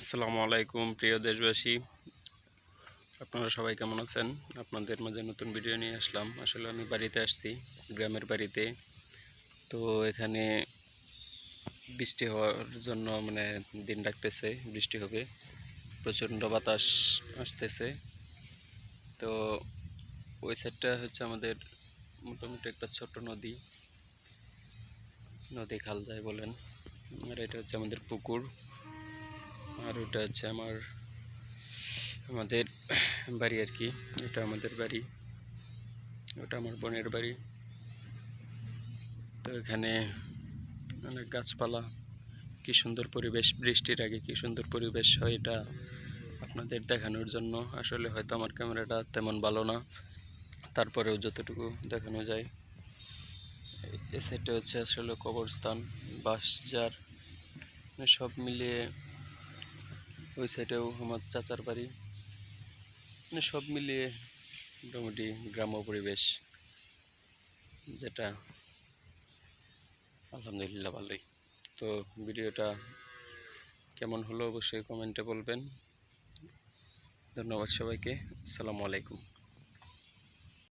আসসালামু আলাইকুম, প্রিয় দেশবাসী। আপনারা সবাই কেমন আছেন? আপনাদের মাঝে নতুন ভিডিও নিয়ে আসলাম। আসলে আমি বাড়িতে আসছি, গ্রামের বাড়িতে। তো এখানে বৃষ্টি হওয়ার জন্য মানে দিন ডাকতেছে বৃষ্টি হবে। প্রচণ্ড বাতাস আসতেছে। তো ওই সাইডটা হচ্ছে আমাদের মোটামুটি একটা ছোট্ট নদী। নদী খাল যায় বলেন। আর এটা হচ্ছে আমাদের পুকুর। আর ওটা হচ্ছে আমার, আমাদের বাড়ি আর কি। এটা আমাদের বাড়ি। ওটা আমার বোনের বাড়ি। তো এখানে অনেক গাছপালা। কি সুন্দর পরিবেশ, বৃষ্টির আগে কি সুন্দর পরিবেশ হয় এটা আপনাদের দেখানোর জন্য। আসলে হয়তো আমার ক্যামেরাটা তেমন ভালো না। তারপরেও যতটুকু দেখানো যায়। এ সাইডটা হচ্ছে আসলে কবরস্থান বাস যার সব মিলিয়ে ওই সাইডেও আমার চাচার বাড়ি। মানে সব মিলিয়ে মোটামুটি গ্রাম্য পরিবেশ, যেটা আলহামদুলিল্লাহ ভালোই। তো ভিডিওটা কেমন হলো অবশ্যই কমেন্টে বলবেন। ধন্যবাদ সবাইকে, আসসালামু আলাইকুম।